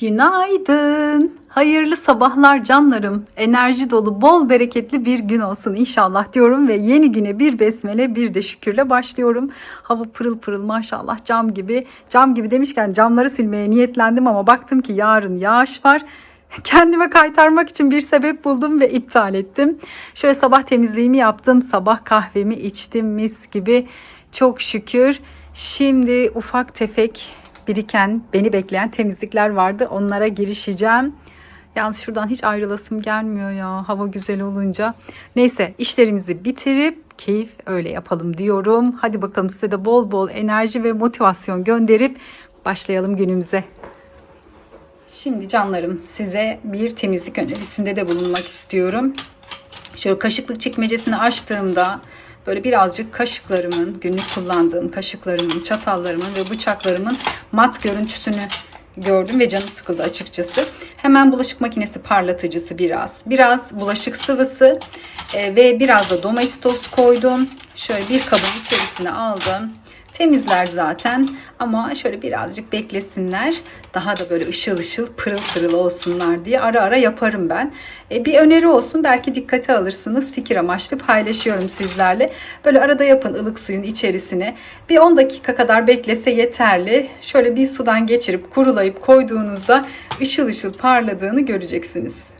Günaydın. Hayırlı sabahlar canlarım. Enerji dolu, bol bereketli bir gün olsun inşallah diyorum ve yeni güne bir besmele, bir de şükürle başlıyorum. Hava pırıl pırıl maşallah cam gibi. Cam gibi demişken camları silmeye niyetlendim ama baktım ki yarın yağış var. Kendime kaytarmak için bir sebep buldum ve iptal ettim. Şöyle sabah temizliğimi yaptım. Sabah kahvemi içtim mis gibi. Çok şükür. Şimdi ufak tefek biriken, beni bekleyen temizlikler vardı. Onlara girişeceğim. Yalnız şuradan hiç ayrılasım gelmiyor ya hava güzel olunca. Neyse işlerimizi bitirip keyif öyle yapalım diyorum. Hadi bakalım size de bol bol enerji ve motivasyon gönderip başlayalım günümüze. Şimdi canlarım size bir temizlik önerisinde de bulunmak istiyorum. Şöyle kaşıklık çekmecesini açtığımda böyle birazcık kaşıklarımın, günlük kullandığım kaşıklarımın, çatallarımın ve bıçaklarımın mat görüntüsünü gördüm ve canım sıkıldı açıkçası. Hemen bulaşık makinesi parlatıcısı biraz, biraz bulaşık sıvısı e, ve biraz da domestos koydum. Şöyle bir kabın içerisine aldım. Temizler zaten ama şöyle birazcık beklesinler. Daha da böyle ışıl ışıl pırıl pırıl olsunlar diye ara ara yaparım ben. E, bir öneri olsun belki dikkate alırsınız. Fikir amaçlı paylaşıyorum sizlerle. Böyle arada yapın ılık suyun içerisine. Bir 10 dakika kadar beklese yeterli. Şöyle bir sudan geçirip kurulayıp koyduğunuzda ışıl ışıl parladığını göreceksiniz.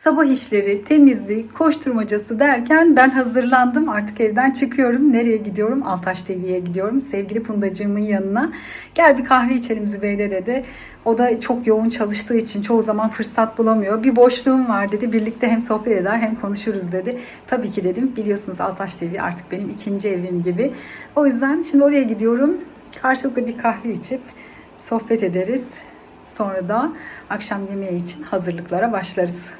Sabah işleri, temizlik, koşturmacası derken ben hazırlandım. Artık evden çıkıyorum. Nereye gidiyorum? Altaş TV'ye gidiyorum. Sevgili Fundacığımın yanına. Gel bir kahve içelim Zübeyde dedi. O da çok yoğun çalıştığı için çoğu zaman fırsat bulamıyor. Bir boşluğum var dedi. Birlikte hem sohbet eder hem konuşuruz dedi. Tabii ki dedim. Biliyorsunuz Altaş TV artık benim ikinci evim gibi. O yüzden şimdi oraya gidiyorum. Karşılıklı bir kahve içip sohbet ederiz. Sonra da akşam yemeği için hazırlıklara başlarız.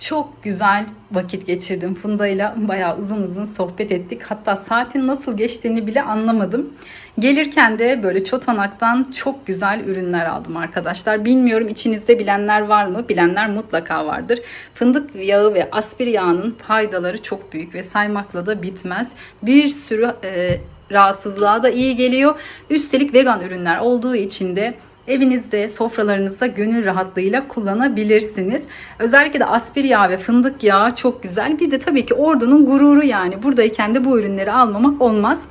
Çok güzel vakit geçirdim Funda'yla. Bayağı uzun uzun sohbet ettik. Hatta saatin nasıl geçtiğini bile anlamadım. Gelirken de böyle çotanaktan çok güzel ürünler aldım arkadaşlar. Bilmiyorum içinizde bilenler var mı? Bilenler mutlaka vardır. Fındık yağı ve aspir yağının faydaları çok büyük ve saymakla da bitmez. Bir sürü e, rahatsızlığa da iyi geliyor. Üstelik vegan ürünler olduğu için de evinizde, sofralarınızda gönül rahatlığıyla kullanabilirsiniz. Özellikle de aspir yağı ve fındık yağı çok güzel. Bir de tabii ki ordunun gururu yani. Buradayken de bu ürünleri almamak olmaz.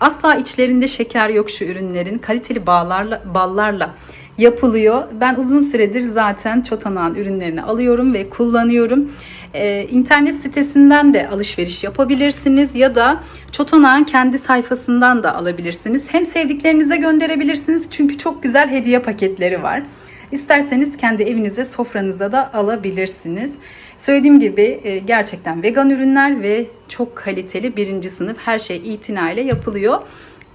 Asla içlerinde şeker yok şu ürünlerin. Kaliteli bağlarla, ballarla yapılıyor. Ben uzun süredir zaten Çotanağın ürünlerini alıyorum ve kullanıyorum. Ee, internet sitesinden de alışveriş yapabilirsiniz ya da Çotanağın kendi sayfasından da alabilirsiniz. Hem sevdiklerinize gönderebilirsiniz çünkü çok güzel hediye paketleri var. İsterseniz kendi evinize, sofranıza da alabilirsiniz. Söylediğim gibi e, gerçekten vegan ürünler ve çok kaliteli birinci sınıf her şey itinayla yapılıyor.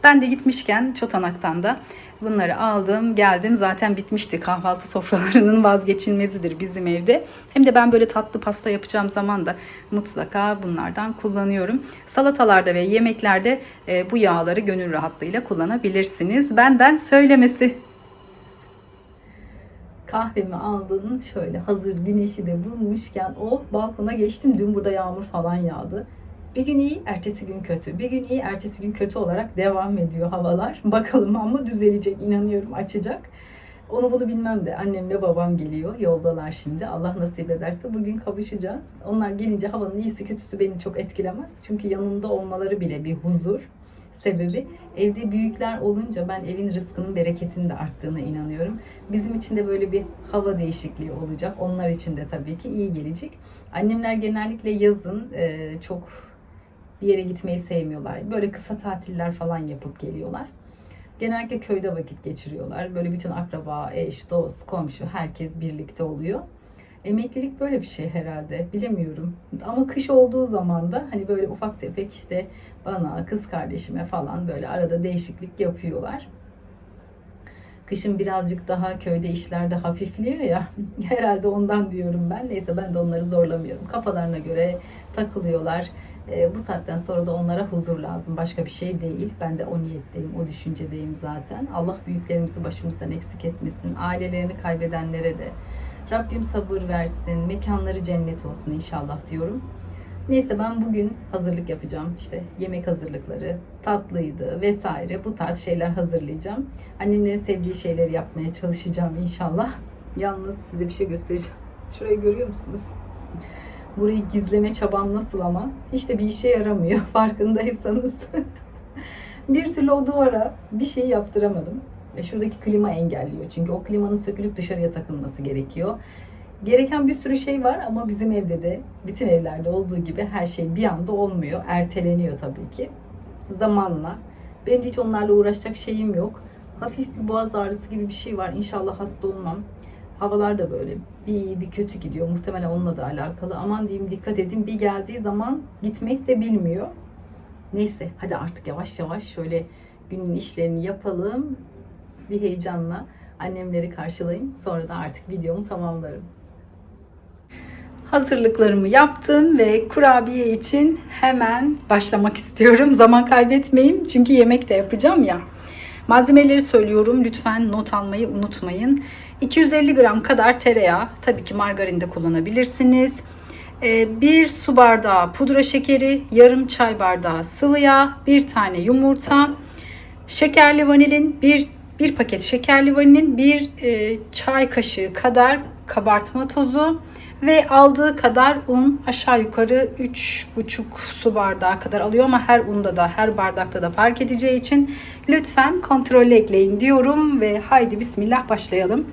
Ben de gitmişken Çotanak'tan da bunları aldım geldim zaten bitmişti kahvaltı sofralarının vazgeçilmezidir bizim evde. Hem de ben böyle tatlı pasta yapacağım zaman da mutlaka bunlardan kullanıyorum. Salatalarda ve yemeklerde e, bu yağları gönül rahatlığıyla kullanabilirsiniz. Benden söylemesi. Kahvemi aldım şöyle hazır güneşi de bulmuşken oh balkona geçtim. Dün burada yağmur falan yağdı. Bir gün iyi, ertesi gün kötü. Bir gün iyi, ertesi gün kötü olarak devam ediyor havalar. Bakalım ama düzelecek inanıyorum açacak. Onu bunu bilmem de annemle babam geliyor. Yoldalar şimdi. Allah nasip ederse bugün kavuşacağız. Onlar gelince havanın iyisi kötüsü beni çok etkilemez. Çünkü yanımda olmaları bile bir huzur sebebi. Evde büyükler olunca ben evin rızkının bereketinin de arttığına inanıyorum. Bizim için de böyle bir hava değişikliği olacak. Onlar için de tabii ki iyi gelecek. Annemler genellikle yazın çok bir yere gitmeyi sevmiyorlar. Böyle kısa tatiller falan yapıp geliyorlar. Genellikle köyde vakit geçiriyorlar. Böyle bütün akraba, eş, dost, komşu herkes birlikte oluyor. Emeklilik böyle bir şey herhalde. Bilemiyorum. Ama kış olduğu zaman da hani böyle ufak tefek işte bana, kız kardeşime falan böyle arada değişiklik yapıyorlar. Kışın birazcık daha köyde işlerde hafifliyor ya. Herhalde ondan diyorum ben. Neyse ben de onları zorlamıyorum. Kafalarına göre takılıyorlar. E, bu saatten sonra da onlara huzur lazım. Başka bir şey değil. Ben de o niyetteyim, o düşüncedeyim zaten. Allah büyüklerimizi başımızdan eksik etmesin. Ailelerini kaybedenlere de Rabbim sabır versin. Mekanları cennet olsun inşallah diyorum. Neyse ben bugün hazırlık yapacağım. İşte yemek hazırlıkları, tatlıydı vesaire bu tarz şeyler hazırlayacağım. Annemlerin sevdiği şeyleri yapmaya çalışacağım inşallah. Yalnız size bir şey göstereceğim. Şurayı görüyor musunuz? Burayı gizleme çabam nasıl ama hiç de bir işe yaramıyor farkındaysanız. bir türlü o duvara bir şey yaptıramadım. Ve şuradaki klima engelliyor. Çünkü o klimanın sökülüp dışarıya takılması gerekiyor. Gereken bir sürü şey var ama bizim evde de bütün evlerde olduğu gibi her şey bir anda olmuyor. Erteleniyor tabii ki. Zamanla. Benim de hiç onlarla uğraşacak şeyim yok. Hafif bir boğaz ağrısı gibi bir şey var. İnşallah hasta olmam. Havalar da böyle bir iyi bir kötü gidiyor. Muhtemelen onunla da alakalı. Aman diyeyim dikkat edin. Bir geldiği zaman gitmek de bilmiyor. Neyse hadi artık yavaş yavaş şöyle günün işlerini yapalım. Bir heyecanla annemleri karşılayayım. Sonra da artık videomu tamamlarım. Hazırlıklarımı yaptım ve kurabiye için hemen başlamak istiyorum. Zaman kaybetmeyeyim çünkü yemek de yapacağım ya. Malzemeleri söylüyorum. Lütfen not almayı unutmayın. 250 gram kadar tereyağı. Tabii ki margarin de kullanabilirsiniz. Ee, Bir su bardağı pudra şekeri, yarım çay bardağı sıvı yağ, bir tane yumurta, şekerli vanilin, bir, bir paket şekerli vanilin, bir e, çay kaşığı kadar kabartma tozu ve aldığı kadar un aşağı yukarı 3,5 su bardağı kadar alıyor ama her unda da her bardakta da fark edeceği için lütfen kontrollü ekleyin diyorum ve haydi bismillah başlayalım.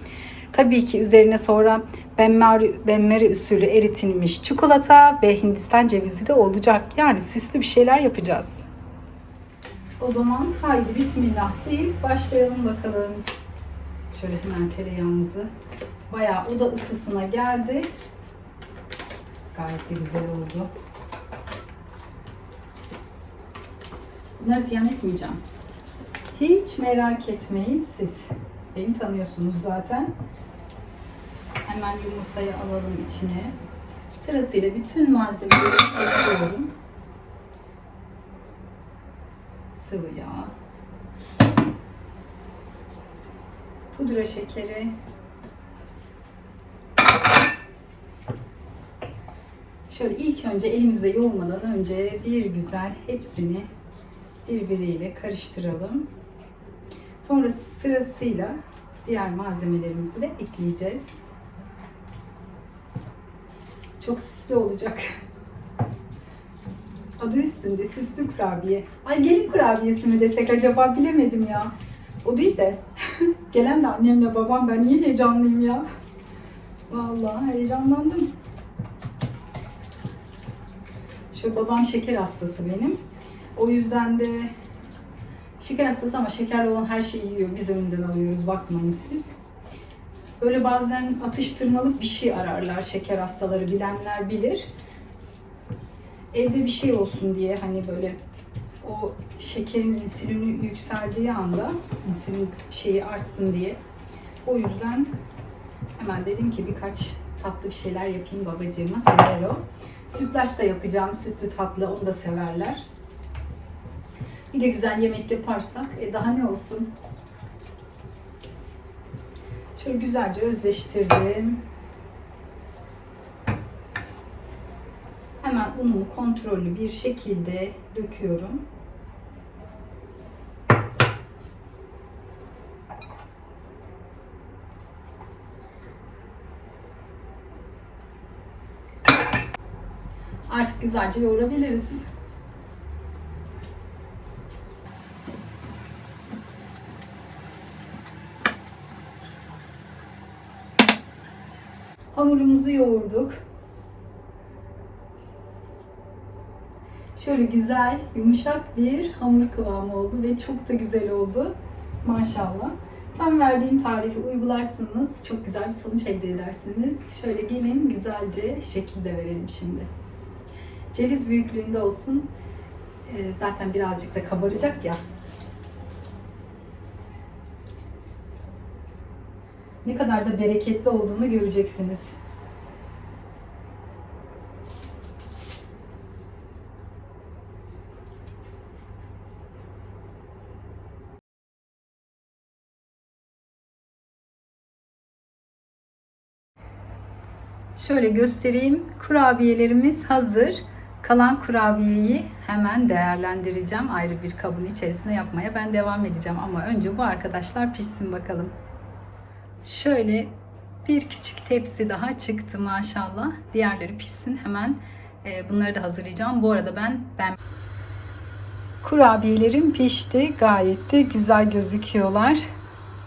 Tabii ki üzerine sonra benmari, benmari usulü eritilmiş çikolata ve hindistan cevizi de olacak. Yani süslü bir şeyler yapacağız. O zaman haydi bismillah deyip başlayalım bakalım. Şöyle hemen tereyağımızı bayağı oda ısısına geldi. Gayet de güzel oldu. Bunları ziyan etmeyeceğim. Hiç merak etmeyin siz. Beni tanıyorsunuz zaten. Hemen yumurtayı alalım içine. Sırasıyla bütün malzemeleri ekliyorum. Sıvı yağ. Pudra şekeri. Şöyle ilk önce elimizde yoğurmadan önce bir güzel hepsini birbiriyle karıştıralım. Sonra sırasıyla diğer malzemelerimizi de ekleyeceğiz. Çok süslü olacak. Adı üstünde süslü kurabiye. Ay gelin kurabiyesi mi desek acaba bilemedim ya. O değil de gelen de annemle babam ben niye heyecanlıyım ya. Vallahi heyecanlandım. Şu babam şeker hastası benim. O yüzden de şeker hastası ama şekerli olan her şeyi yiyor. Biz önünden alıyoruz bakmayın siz. Böyle bazen atıştırmalık bir şey ararlar şeker hastaları bilenler bilir. Evde bir şey olsun diye hani böyle o şekerin insülini yükseldiği anda insülin şeyi artsın diye. O yüzden hemen dedim ki birkaç tatlı bir şeyler yapayım babacığıma sever o. Sütlaç da yapacağım. Sütlü tatlı onu da severler. Bir de güzel yemek yaparsak e daha ne olsun. Şöyle güzelce özleştirdim. Hemen unumu kontrollü bir şekilde döküyorum. Artık güzelce yoğurabiliriz. Hamurumuzu yoğurduk. Şöyle güzel, yumuşak bir hamur kıvamı oldu ve çok da güzel oldu. Maşallah. Tam verdiğim tarifi uygularsınız. Çok güzel bir sonuç elde edersiniz. Şöyle gelin güzelce şekil de verelim şimdi. Ceviz büyüklüğünde olsun. Ee, zaten birazcık da kabaracak ya. Ne kadar da bereketli olduğunu göreceksiniz. Şöyle göstereyim. Kurabiyelerimiz hazır. Kalan kurabiyeyi hemen değerlendireceğim. Ayrı bir kabın içerisine yapmaya ben devam edeceğim. Ama önce bu arkadaşlar pişsin bakalım. Şöyle bir küçük tepsi daha çıktı maşallah. Diğerleri pişsin hemen. e, bunları da hazırlayacağım. Bu arada ben ben kurabiyelerim pişti. Gayet de güzel gözüküyorlar.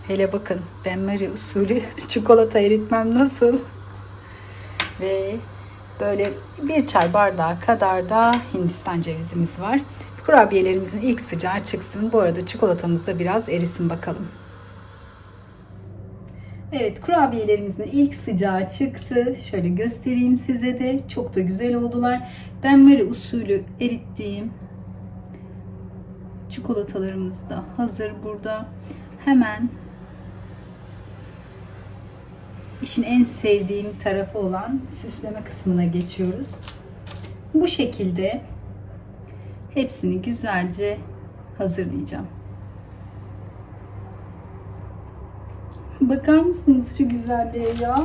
Hele bakın benmari usulü çikolata eritmem nasıl? Ve böyle bir çay bardağı kadar da Hindistan cevizimiz var. Kurabiyelerimizin ilk sıcağı çıksın. Bu arada çikolatamız da biraz erisin bakalım. Evet kurabiyelerimizin ilk sıcağı çıktı. Şöyle göstereyim size de. Çok da güzel oldular. Benmari usulü erittiğim çikolatalarımız da hazır burada. Hemen işin en sevdiğim tarafı olan süsleme kısmına geçiyoruz. Bu şekilde hepsini güzelce hazırlayacağım. Bakar mısınız şu güzelliğe ya?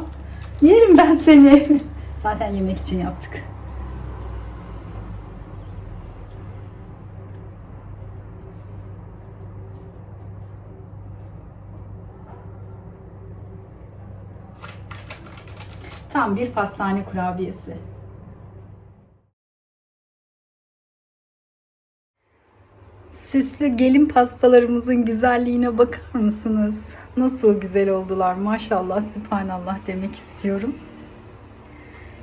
Yerim ben seni. Zaten yemek için yaptık. Tam bir pastane kurabiyesi. Süslü gelin pastalarımızın güzelliğine bakar mısınız? Nasıl güzel oldular maşallah sübhanallah demek istiyorum.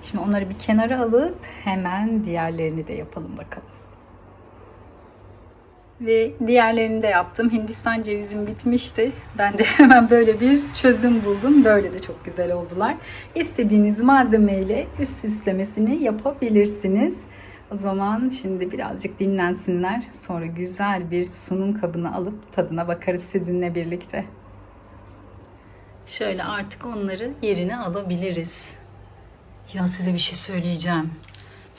Şimdi onları bir kenara alıp hemen diğerlerini de yapalım bakalım. Ve diğerlerini de yaptım. Hindistan cevizim bitmişti. Ben de hemen böyle bir çözüm buldum. Böyle de çok güzel oldular. İstediğiniz malzemeyle üst süslemesini yapabilirsiniz. O zaman şimdi birazcık dinlensinler. Sonra güzel bir sunum kabına alıp tadına bakarız sizinle birlikte. Şöyle artık onları yerine alabiliriz. Ya size bir şey söyleyeceğim.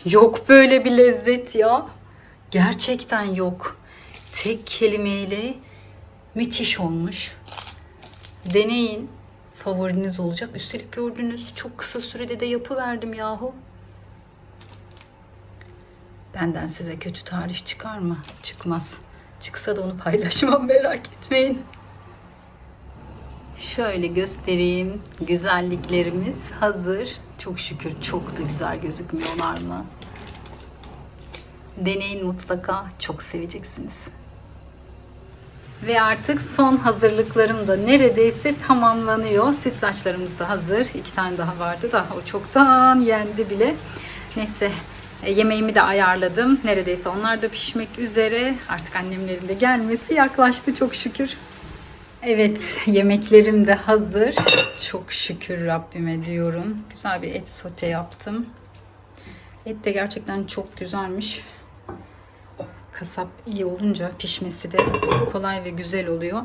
Yok böyle bir lezzet ya. Gerçekten yok. Tek kelimeyle müthiş olmuş. Deneyin. Favoriniz olacak. Üstelik gördünüz çok kısa sürede de yapıverdim yahu. Benden size kötü tarif çıkar mı? Çıkmaz. Çıksa da onu paylaşmam merak etmeyin. Şöyle göstereyim. Güzelliklerimiz hazır. Çok şükür çok da güzel gözükmüyorlar mı? Deneyin mutlaka. Çok seveceksiniz. Ve artık son hazırlıklarım da neredeyse tamamlanıyor. Sütlaçlarımız da hazır. İki tane daha vardı da o çoktan yendi bile. Neyse e, yemeğimi de ayarladım. Neredeyse onlar da pişmek üzere. Artık annemlerin de gelmesi yaklaştı çok şükür. Evet yemeklerim de hazır. Çok şükür Rabbime diyorum. Güzel bir et sote yaptım. Et de gerçekten çok güzelmiş. Kasap iyi olunca pişmesi de kolay ve güzel oluyor.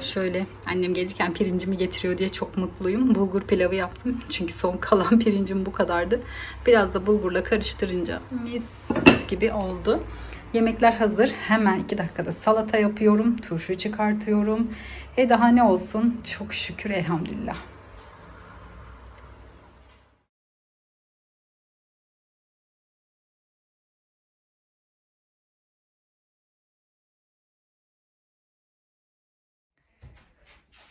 Şöyle annem gelirken pirincimi getiriyor diye çok mutluyum. Bulgur pilavı yaptım. Çünkü son kalan pirincim bu kadardı. Biraz da bulgurla karıştırınca mis gibi oldu. Yemekler hazır. Hemen 2 dakikada salata yapıyorum. Turşu çıkartıyorum. E daha ne olsun? Çok şükür elhamdülillah.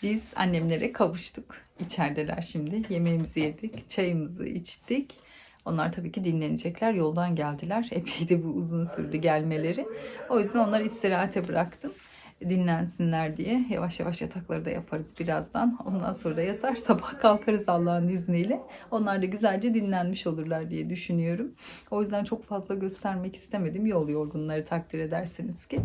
Biz annemlere kavuştuk. İçerideler şimdi. Yemeğimizi yedik, çayımızı içtik. Onlar tabii ki dinlenecekler. Yoldan geldiler. Epey de bu uzun sürdü gelmeleri. O yüzden onları istirahate bıraktım. Dinlensinler diye. Yavaş yavaş yatakları da yaparız birazdan. Ondan sonra da yatar. Sabah kalkarız Allah'ın izniyle. Onlar da güzelce dinlenmiş olurlar diye düşünüyorum. O yüzden çok fazla göstermek istemedim. Yol yorgunları takdir edersiniz ki.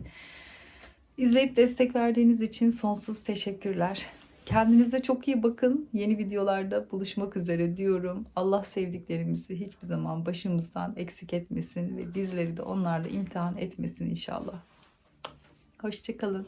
İzleyip destek verdiğiniz için sonsuz teşekkürler. Kendinize çok iyi bakın. Yeni videolarda buluşmak üzere diyorum. Allah sevdiklerimizi hiçbir zaman başımızdan eksik etmesin ve bizleri de onlarla imtihan etmesin inşallah. Hoşçakalın.